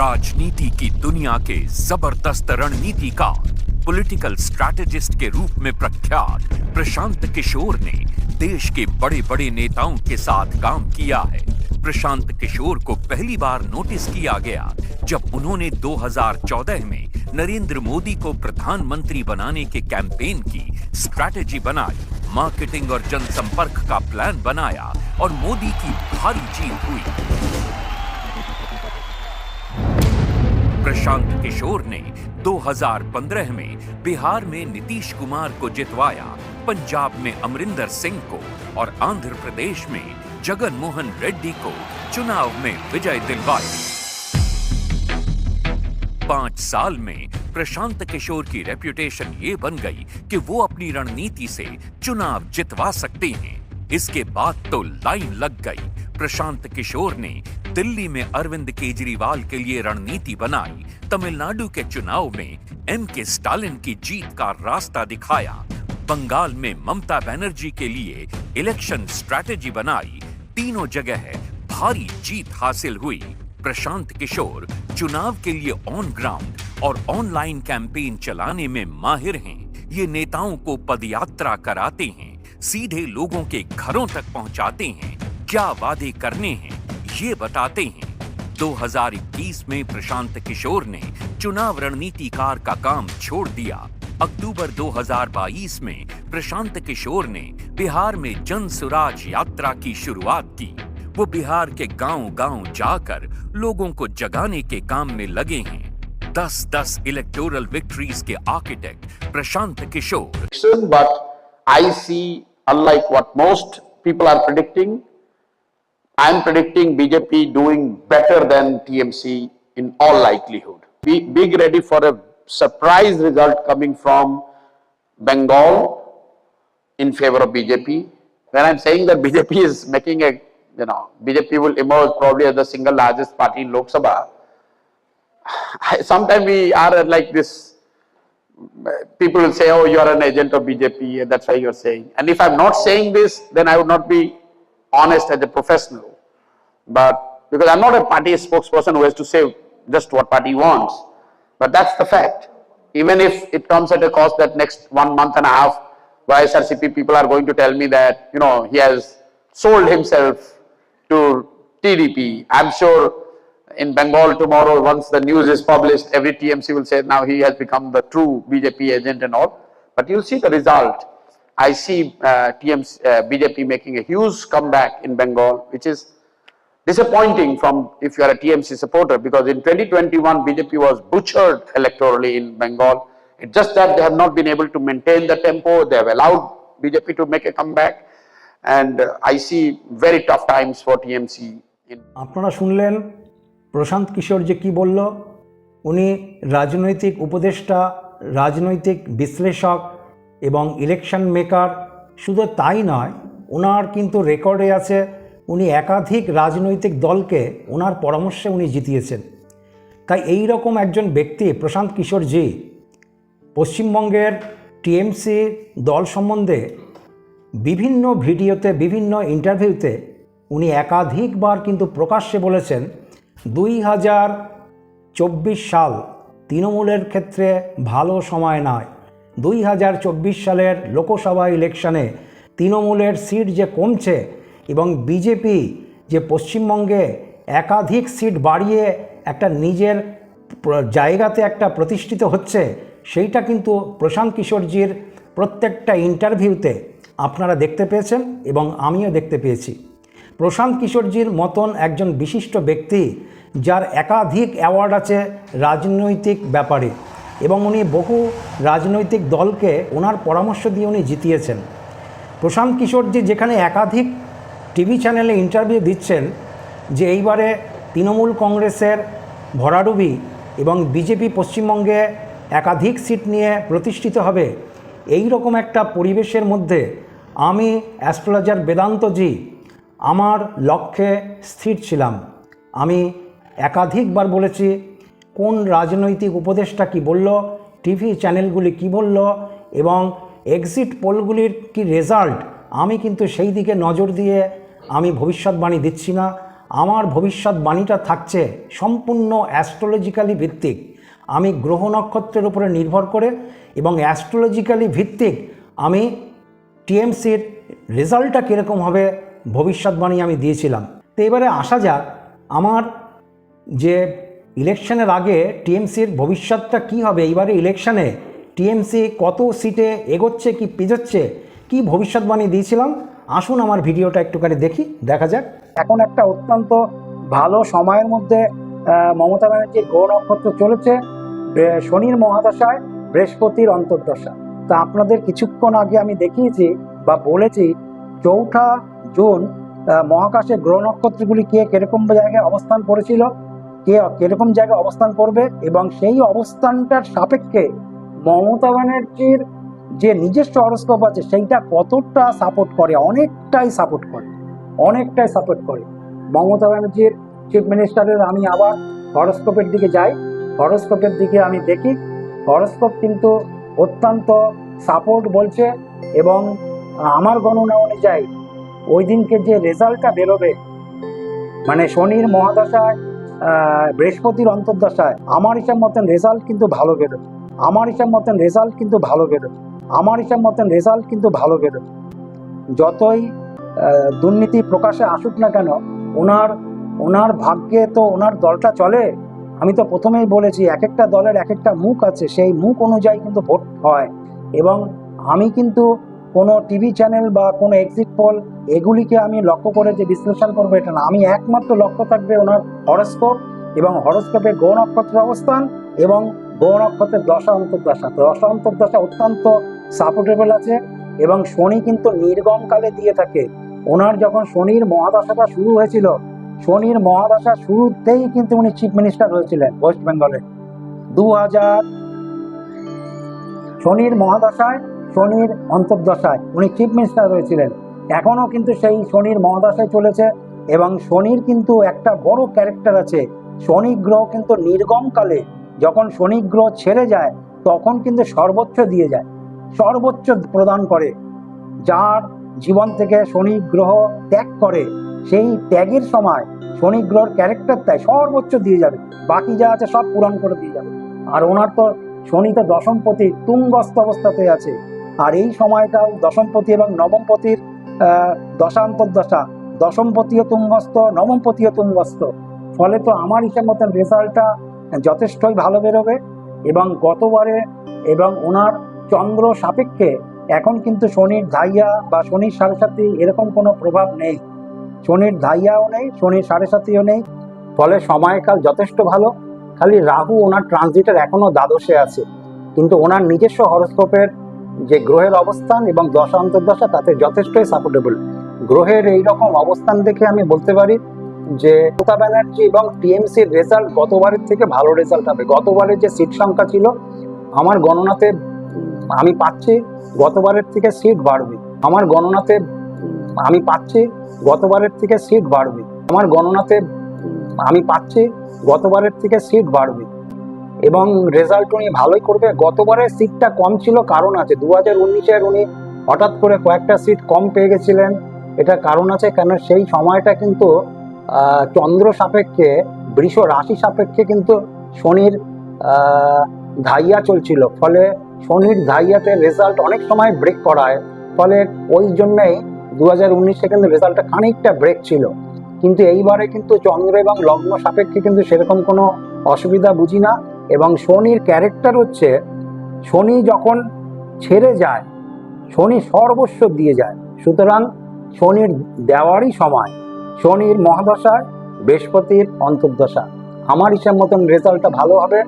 राजनीति की दुनिया के ज़बरदस्त रणनीति का पॉलिटिकल स्ट्रैटेजिस्ट के रूप में प्रख्यात प्रशांत किशोर ने देश के बड़े बड़े नेताओं के साथ काम किया है। प्रशांत किशोर को पहली बार नोटिस किया गया जब उन्होंने 2014 में नरेंद्र मोदी को प्रधानमंत्री बनाने के कैंपेन की स्ट्रैटेजी बनाई मार्केटिंग और जनसंपर्क का प्लान बनाया और मोदी की भारी जीत हुई। प्रशांत किशोर ने 2015 में बिहार में नीतीश कुमार को जितवाया, पंजाब में अमरिंदर सिंह को और आंध्र प्रदेश में जगन मोहन रेड्डी को चुनाव में विजय दिलवाई। पाँच साल में प्रशांत किशोर की रेप्यूटेशन ये बन गई कि वो अपनी रणनीति से चुनाव जितवा सकते हैं। इसके बाद तो लाइन लग गई। प्रशांत किशोर ने दिल्ली में अरविंद केजरीवाल के लिए रणनीति बनाई। तमिलनाडु के चुनाव में एम के स्टालिन की जीत का रास्ता दिखाया। बंगाल में ममता बनर्जी के लिए इलेक्शन स्ट्रैटेजी बनाई। तीनों जगह भारी जीत हासिल हुई। प्रशांत किशोर चुनाव के लिए ऑन ग्राउंड और ऑनलाइन कैंपेन चलाने में माहिर हैं। ये नेताओं को पदयात्रा कराते हैं। सीधे लोगों के घरों तक पहुंचाते हैं। क्या वादे करने हैं ये बताते हैं। 2021 में प्रशांत किशोर ने चुनाव रणनीतिकार का काम छोड़ दिया। अक्टूबर 2022 में प्रशांत किशोर ने बिहार में जन सुराज यात्रा की शुरुआत की। वो बिहार के गांव-गांव जाकर लोगों को जगाने के काम में लगे हैं। 10-10 इलेक्टोरल विक्ट्रीज के architect Prashant Kishor. Election, but I see, unlike what most people are predicting, I am predicting BJP doing better than TMC in all likelihood. Be, be ready for a surprise result coming from Bengal in favor of BJP. When I'm saying that BJP is making a, you know, BJP will emerge probably as the single largest party in Lok Sabha. Sometimes we are like this people will say, oh, you are an agent of BJP, that's why you're saying. And if I'm not saying this, then I would not be honest as a professional. But because I'm not a party spokesperson who has to say just what party wants. But that's the fact. Even if it comes at a cost that next one month and a half, YSRCP people are going to tell me that, you know, he has sold himself to TDP. I'm sure in Bengal tomorrow, once the news is published, every TMC will say now he has become the true BJP agent and all. But you'll see the result. I see uh, TMC, uh, BJP making a huge comeback in Bengal, which is disappointing from if you are a TMC supporter because in 2021 BJP was butchered electorally in Bengal. It's just that they have not been able to maintain the tempo. They have allowed BJP to make a comeback, and uh, I see very tough times for TMC আপনারা শুনলেন প্রশান্ত কিশোর যে কি বলল উনি রাজনৈতিক উপদেষ্টা রাজনৈতিক বিশ্লেষক এবং ইলেকশন মেকার শুধু তাই নয় ওনার কিন্তু রেকর্ডে আছে উনি একাধিক রাজনৈতিক দলকে ওনার পরামর্শে উনি জিতিয়েছেন। তাই এই রকম একজন ব্যক্তি প্রশান্ত কিশোরজি পশ্চিমবঙ্গের টিএমসি দল সম্বন্ধে বিভিন্ন ভিডিওতে, বিভিন্ন ইন্টারভিউতে উনি একাধিকবার কিন্তু প্রকাশ্যে বলেছেন, দুই হাজার চব্বিশ সাল তৃণমূলের ক্ষেত্রে ভালো সময় নয়। দুই হাজার চব্বিশ সালের লোকসভা ইলেকশনে তৃণমূলের সিট যে কমছে এবং বিজেপি যে পশ্চিমবঙ্গে একাধিক সিট বাড়িয়ে একটা নিজের জায়গাতে একটা প্রতিষ্ঠিত হচ্ছে, সেইটা কিন্তু প্রশান্ত কিশোরজির প্রত্যেকটা ইন্টারভিউতে আপনারা দেখতে পেয়েছেন এবং আমিও দেখতে পেয়েছি। প্রশান্ত কিশোরজির মতন একজন বিশিষ্ট ব্যক্তি যার একাধিক অ্যাওয়ার্ড আছে রাজনৈতিক ব্যাপারে এবং উনি বহু রাজনৈতিক দলকে ওনার পরামর্শ দিয়ে উনি জিতিয়েছেন। প্রশান্ত কিশোরজি যেখানে একাধিক টিভি চ্যানেলে ইন্টারভিউ দিচ্ছেন যে এইবারে তৃণমূল কংগ্রেসের ভরাডুবি এবং বিজেপি পশ্চিমবঙ্গে একাধিক সিট নিয়ে প্রতিষ্ঠিত হবে। এই রকম একটা পরিবেশের মধ্যে আমি অ্যাস্ট্রোলজার বেদান্তজি আমার লক্ষ্যে স্থির ছিলাম। আমি একাধিকবার বলেছি, কোন রাজনৈতিক উপদেষ্টা কি বলল, টিভি চ্যানেলগুলি কি বলল এবং এক্সিট পোলগুলির কি রেজাল্ট আমি কিন্তু সেই দিকে নজর দিয়ে আমি ভবিষ্যৎবাণী দিচ্ছি না। আমার ভবিষ্যৎবাণীটা থাকছে সম্পূর্ণ অ্যাস্ট্রোলজিক্যালি ভিত্তিক। আমি গ্রহ নক্ষত্রের উপরে নির্ভর করে এবং অ্যাস্ট্রোলজিক্যালি ভিত্তিক আমি টিএমসির রেজাল্টটা কীরকম হবে ভবিষ্যৎবাণী আমি দিয়েছিলাম। তো এবারে আসা যাক, আমার যে ইলেকশনের আগে টিএমসির ভবিষ্যৎটা কি হবে? এইবারে ইলেকশনে টিএমসি কত সিটে এগোচ্ছে, কি পিছোচ্ছে, কি ভবিষ্যৎবাণী দিয়েছিলাম? আসুন আমার ভিডিওটা একটুখানি দেখি, দেখা যাক। এখন একটা অত্যন্ত ভালো সময়ের মধ্যে মমতা ব্যানার্জির গ্রহ নক্ষত্র চলেছে শনির মহাদশায় বৃহস্পতির অন্তর্দশা। তা আপনাদের কিছুক্ষণ আগে আমি দেখিয়েছি বা বলেছি, চৌঠা জুন মহাকাশে গ্রহ নক্ষত্রগুলি কে কীরকম জায়গায় অবস্থান করেছিল, কে কীরকম জায়গায় অবস্থান করবে এবং সেই অবস্থানটার সাপেক্ষে মমতা ব্যানার্জির যে নিজস্ব হরস্কোপ আছে, সেইটা কতটা সাপোর্ট করে, অনেকটাই সাপোর্ট করে, অনেকটাই সাপোর্ট করে। মমতা ব্যানার্জির চিফ মিনিস্টারের আমি আবার হরস্কোপের দিকে যাই হরস্কোপের দিকে আমি দেখি হরস্কোপ কিন্তু অত্যন্ত সাপোর্ট বলছে এবং আমার গণনা অনুযায়ী ওই দিনকে যে রেজাল্টটা বেরোবে মানে শনির মহাদশায় বৃহস্পতির অন্তর্দশায়, আমার হিসাব মতন রেজাল্ট কিন্তু ভালো বেরোবে। আমার হিসাব মতন রেজাল্ট কিন্তু ভালো বেরোবে। আমার হিসাব মতন রেজাল্ট কিন্তু ভালো বেরোবে যতই দুর্নীতি প্রকাশে আসুক না কেন, ওনার ওনার ভাগ্যে তো ওনার দলটা চলে। আমি তো প্রথমেই বলেছি এক একটা দলের এক একটা মুখ আছে, সেই মুখ অনুযায়ী কিন্তু ভোট হয়। এবং আমি কিন্তু কোনো টিভি চ্যানেল বা কোনো এক্সিট পোল এগুলিকে আমি লক্ষ্য করে যে বিশ্লেষণ করব এটা না। আমি একমাত্র লক্ষ্য থাকবে ওনার হরস্কোপ এবং হরস্কোপে গৌ নক্ষত্রের অবস্থান এবং গৌ নক্ষত্রের দশা অন্তর্দশা। দশা অন্তর্দশা অত্যন্ত সাপোর্টেবল আছে এবং শনি কিন্তু নির্গমকালে দিয়ে থাকে। ওনার যখন শনির মহাদশাটা শুরু হয়েছিল, শনির মহাদশা শুরুতেই কিন্তু উনি চিফ মিনিস্টার হয়েছিলেন ওয়েস্ট বেঙ্গলে দু হাজার শনির মহাদশায়, শনির অন্তর্দশায় উনি চিফ মিনিস্টার হয়েছিলেন। এখনও কিন্তু সেই শনির মহাদশায় চলেছে এবং শনির কিন্তু একটা বড় ক্যারেক্টার আছে। শনি গ্রহ কিন্তু নির্গমকালে যখন শনি গ্রহ ছেড়ে যায়, তখন কিন্তু সর্বোচ্চ দিয়ে যায়। সর্বোচ্চ প্রদান করে, যার জীবন থেকে শনি গ্রহ ত্যাগ করে, সেই ত্যাগের সময় শনি গ্রহর ক্যারেক্টার তাই সর্বোচ্চ দিয়ে যাবে। বাকি যা আছে সব পূরণ করে দিয়ে যাবে। আর ওনার তো শনি তো দশমপতি, তুঙ্গস্থ অবস্থাতে আছে। আর এই সময়টাও দশমপতি এবং নবমপতির দশান্তর্দশা। দশমপতিও তুঙ্গস্থ, নবমপতিও তুঙ্গস্থ। ফলে তো আমার হিসাব মতন রেজাল্টটা যথেষ্টই ভালো বেরোবে এবং গতবারে এবং ওনার চন্দ্র সাপেক্ষে এখন কিন্তু শনির ধাইয়া বা শনির সাড়ে সাথী এরকম কোনো প্রভাব নেই। শনির ধাইয়াও নেই, শনির সাড়ে সাথীও নেই। ফলে সময়কাল যথেষ্ট ভালো। খালি রাহু ওনার ট্রানজিটের এখনও দ্বাদশে আছে। কিন্তু ওনার নিজস্ব হরস্কোপের যে গ্রহের অবস্থান এবং দশা অন্তর্দশা, তাতে যথেষ্টই সাপোর্টেবল গ্রহের এই রকম অবস্থান দেখে আমি বলতে পারি যে, মমতা ব্যানার্জি এবং টিএমসির রেজাল্ট গতবারের থেকে ভালো রেজাল্ট হবে। গতবারের যে সিট সংখ্যা ছিল, আমার গণনাতে আমি পাচ্ছি, গতবারের থেকে সিট বাড়বে। আমার গণনাতে, আমি পাচ্ছি, গতবারের থেকে সিট বাড়বে। আমার গণনাতে, আমি পাচ্ছি, গতবারের থেকে সিট বাড়বে। এবং রেজাল্ট উনি ভালোই করবে। গতবারের সিটটা কম ছিল, কারণ আছে। দু হাজার উনিশের উনি হঠাৎ করে কয়েকটা সিট কম পেয়ে গেছিলেন। এটা কারণ আছে কেন সেই সময়টা কিন্তু চন্দ্র সাপেক্ষে, বৃষ রাশি সাপেক্ষে কিন্তু শনির ধাইয়া চলছিল। ফলে শনির ধাইয়াতে রেজাল্ট অনেক সময় ব্রেক করায়, ফলে ওই জন্যই দু হাজার উনিশে কিন্তু রেজাল্টটা খানিকটা ব্রেক ছিল। কিন্তু এইবারে কিন্তু চন্দ্র এবং লগ্ন সাপেক্ষে কিন্তু সেরকম কোনো অসুবিধা বুঝি না, এবং শনির ক্যারেক্টার হচ্ছে শনি যখন ছেড়ে যায় শনি সর্বস্ব দিয়ে যায়। সুতরাং শনির দেওয়ারই সময় শনির মহাদশায় বৃহস্পতির অন্তর্দশা। আমার হিসাব মতন রেজাল্টটা ভালো হবে।